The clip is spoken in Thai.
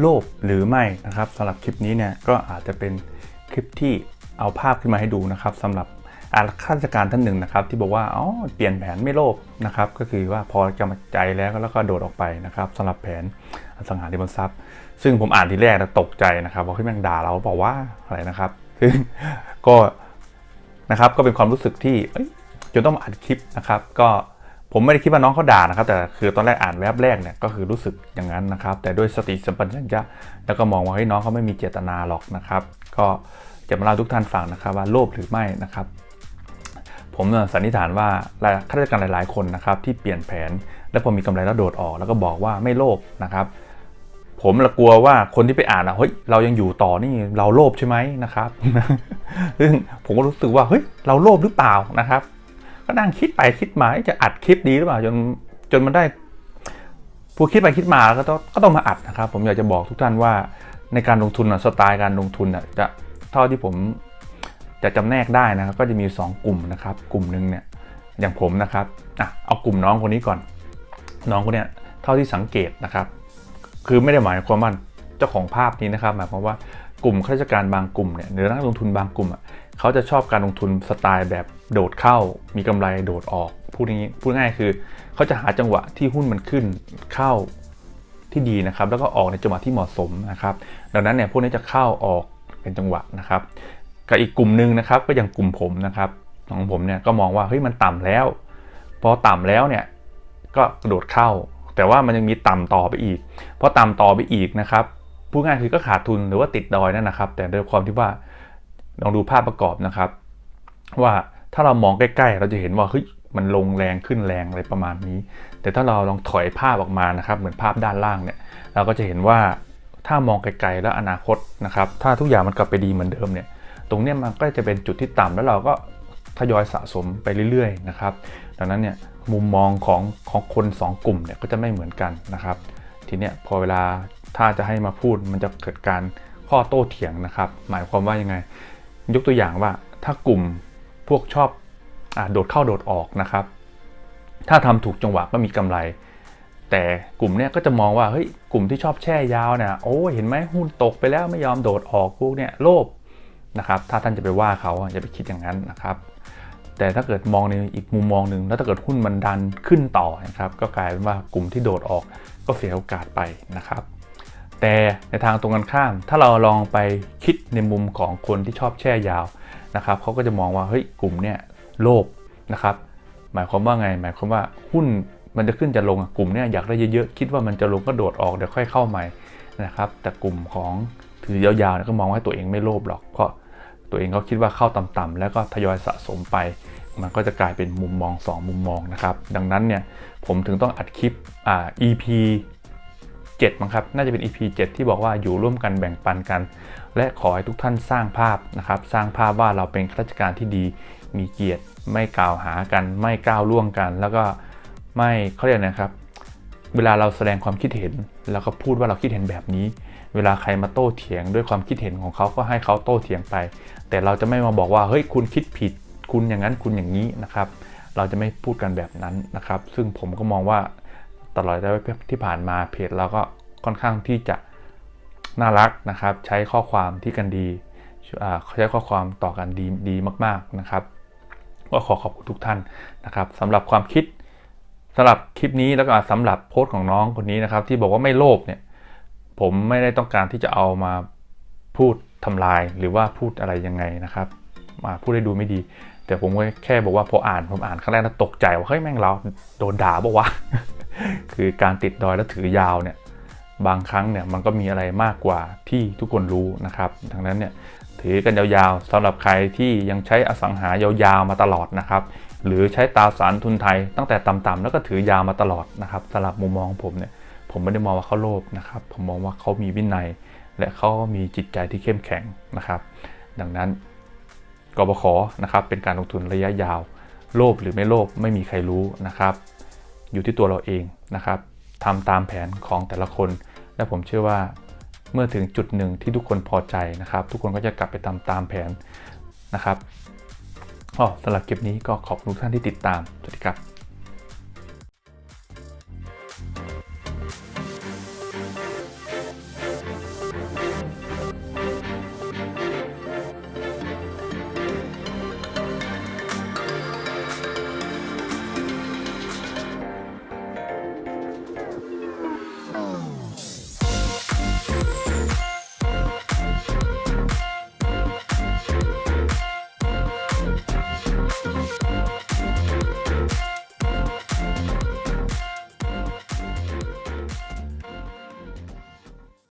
โลภหรือไม่นะครับสำหรับคลิปนี้เนี่ยก็อาจจะเป็นคลิปที่เอาภาพขึ้นมาให้ดูนะครับสำหรับอาข้าราชการท่านหนึ่งนะครับ ที่บอกว่าอ๋อเปลี่ยนแผนไม่โลภนะครับ ก็คือว่าพอกำใจแล้วแล้วก็โดดออกไปนะครับสำหรับแผนอสังหาริมทรัพย์ ซึ่งผมอ่านทีแรกแตกใจนะครับว่าพี่แม่งด่าเราบอกว่าอะไรนะครับคือก็นะครับก็เป็นความรู้สึกที่เอ้ยจนต้องอัดคลิปนะครับ ก็ ผมไม่ได้คิดว่าน้องเขาด่านะครับ แต่คือตอนแรกอ่านแวบแรกเนี่ยก็คือรู้สึกอย่างนั้นนะครับ แต่ด้วยสติสัมปชัญญะแล้วก็มองว่าเฮ้ยน้องเขาไม่มีเจตนาหรอกนะครับ ก็จะมาเล่าทุกท่านฟังนะครับว่าโลภหรือไม่นะครับ ผมสันนิษฐานว่าข้าราชการหลาย ๆ คนนะครับที่เปลี่ยนแผน แล้วพอมีกำไรแล้วโดดออก แล้วก็บอกว่าไม่โลภนะครับผมละกลัวว่าคนที่ไปอ่านอะเฮ้ยเรายังอยู่ต่อนี่เราโลภใช่ไหมนะครับ ซึ่งผมก็รู้สึกว่าเฮ้ยเราโลภหรือเปล่านะครับ ก็นั่งคิดไปคิดมาจะอัดคลิปดีหรือเปล่าจนจนมันได้ผู้คิดไปคิดมาก็ต้องก็ต้องมาอัดนะครับ ผมอยากจะบอกทุกท่านว่าในการลงทุนสไตล์การลงทุนจะเท่าที่ผมจะจำแนกได้นะครับก็จะมี 2 กลุ่มนะครับ กลุ่มหนึ่งเนี่ยอย่างผมนะครับอะเอากลุ่มน้องคนนี้ก่อน น้องคนเนี้ยเท่าที่สังเกตนะครับ คือไม่ได้หมายความว่าเจ้าของภาพนี้นะครับ หมายความว่า กลุ่มข้าราชการบางกลุ่มเนี่ยหรือนักลงทุนบางกลุ่มอะเขาจะชอบการลงทุนสไตล์แบบโดดเข้า มีกำไรโดดออกพูดงี้พูดง่ายคือเขาจะหาจังหวะที่หุ้นมันขึ้นเข้าที่ดีนะครับ แล้วก็ออกในจังหวะที่เหมาะสมนะครับ ดังนั้นเนี่ยพวกนี้จะเข้าออกเป็นจังหวะนะครับกับอีกกลุ่มหนึ่งนะครับก็อย่างกลุ่มผมนะครับของผมเนี่ยก็มองว่าเฮ้ยมันต่ำแล้ว พอต่ำแล้วเนี่ยก็กระโดดเข้า แต่ว่ามันยังมีต่ำต่อไปอีกพราะต่ำต่อไปอีกนะครับ พูดง่ายคือก็ขาดทุนหรือว่าติดดอยนั่นนะครับ แต่ด้วยความที่ว่าลองดูภาพประกอบนะครับ ว่าถ้าเรามองใกล้ๆ เราจะเห็นว่าเฮ้ยมันลงแรงขึ้นแรงอะไรประมาณนี้ แต่ถ้าเราลองถอยภาพออกมานะครับ เหมือนภาพด้านล่างเนี่ย เราก็จะเห็นว่าถ้ามองไกลๆแล้วอนาคตนะครับ ถ้าทุกอย่างมันกลับไปดีเหมือนเดิมเนี่ย ตรงเนี้ยมันก็จะเป็นจุดที่ต่ำแล้วเราก็ทยอยสะสมไปเรื่อยๆนะครับ ดังนั้นเนี่ยมุมมองของของคน 2 กลุ่มเนี่ยก็จะไม่เหมือนกันนะครับ ทีเนี้ยพอเวลา ถ้าจะให้มาพูดมันจะเกิดการข้อโต้เถียงนะครับ หมายความว่ายังไง ยกตัวอย่างว่าถ้ากลุ่มพวกชอบอโดดเข้าโดดออกนะครับ ถ้าทำถูกจังหวะก็มีกำไร แต่กลุ่มเนี้ยก็จะมองว่าเฮ้ยกลุ่มที่ชอบแช่ยาวเนี่ยโอ้เห็นไหมหุ้นตกไปแล้วไม่ยอมโดดออกพวกเนี้ยโลภนะครับ ถ้าท่านจะไปว่าเขาอย่าไปคิดอย่างนั้นนะครับแต่ถ้าเกิดมองในอีกมุมมองหนึ่งแล้วถ้าเกิดหุ้นมันดันขึ้นต่อนะครับ ก็กลายเป็นว่ากลุ่มที่โดดออกก็เสียโอกาสไปนะครับ แต่ในทางตรงกันข้าม ถ้าเราลองไปคิดในมุมของคนที่ชอบแช่ยาวนะครับเขาก็จะมองว่าเฮ้ยกลุ่มเนี่ยโลภนะครับหมายความว่าไง หมายความว่าหุ้นมันจะขึ้นจะลงกลุ่มเนี่ยอยากได้เยอะๆคิดว่ามันจะลงก็โดดออกเดี๋ยวค่อยเข้าใหม่นะครับ แต่กลุ่มของถือยาวๆก็มองว่าตัวเองไม่โลภหรอกเพราะตัวเองก็คิดว่าเข้าต่ำๆแล้วก็ทยอยสะสมไป มันก็จะกลายเป็นมุมมอง 2 มุมมองนะครับ ดังนั้นเนี่ยผมถึงต้องอัดคลิปอ่า EP 7มั้งครับ น่าจะเป็น EP 7 ที่บอกว่าอยู่ร่วมกันแบ่งปันกัน และขอให้ทุกท่านสร้างภาพนะครับ สร้างภาพว่าเราเป็นข้าราชการที่ดีมีเกียรติ ไม่กล่าวหากัน ไม่ก้าวล่วงกัน แล้วก็ไม่เขาเรียกนะครับ เวลาเราแสดงความคิดเห็น แล้วก็พูดว่าเราคิดเห็นแบบนี้ เวลาใครมาโต้เถียงด้วยความคิดเห็นของเขาก็ให้เขาโต้เถียงไป แต่เราจะไม่มาบอกว่าเฮ้ยคุณคิดผิด คุณอย่างนั้นคุณอย่างนี้นะครับ เราจะไม่พูดกันแบบนั้นนะครับ ซึ่งผมก็มองว่า ตลอดระยะที่ผ่านมาเพจเราก็ค่อนข้างที่จะน่ารักนะครับ ใช้ข้อความที่กันดีใช้ข้อความต่อกันดีดีมาก ๆนะครับ ก็ขอขอบคุณทุกท่านนะครับสำหรับความคิดสำหรับคลิปนี้แล้วก็สำหรับโพสต์ของน้องคนนี้นะครับ ที่บอกว่าไม่โลภเนี่ยผมไม่ได้ต้องการที่จะเอามาพูดทำลายหรือว่าพูดอะไรยังไงนะครับมาพูดให้ดูไม่ดี แต่ผมแค่บอกว่าพออ่านผมอ่านครั้งแรกแล้วตกใจว่าเฮ้ยแม่งเราโดนด่าบอกว่า คือการติดดอยแล้วถือยาวเนี่ยบางครั้งเนี่ยมันก็มีอะไรมากกว่าที่ทุกคนรู้นะครับ ดังนั้นเนี่ยถือกันยาวๆสำหรับใครที่ยังใช้อสังหายาวๆมาตลอดนะครับ หรือใช้ตราสารทุนไทย ตั้งแต่ต่ำๆแล้วก็ถือยาวมาตลอดนะครับสำหรับมุมมองผมเนี่ยผมไม่ได้มองว่าเขาโลภนะครับ ผมมองว่าเขามีวินัย และเขามีจิตใจที่เข้มแข็งนะครับ ดังนั้นกบขนะครับเป็นการลงทุนระยะยาว โลภหรือไม่โลภไม่มีใครรู้นะครับ อยู่ที่ตัวเราเองนะครับทำตามแผนของแต่ละคน และผมเชื่อว่าเมื่อถึงจุดหนึ่งที่ทุกคนพอใจนะครับ ทุกคนก็จะกลับไปทำตามแผนนะครับอ๋อสำหรับคลิปนี้ก็ขอบคุณท่านที่ติดตาม สวัสดีครับ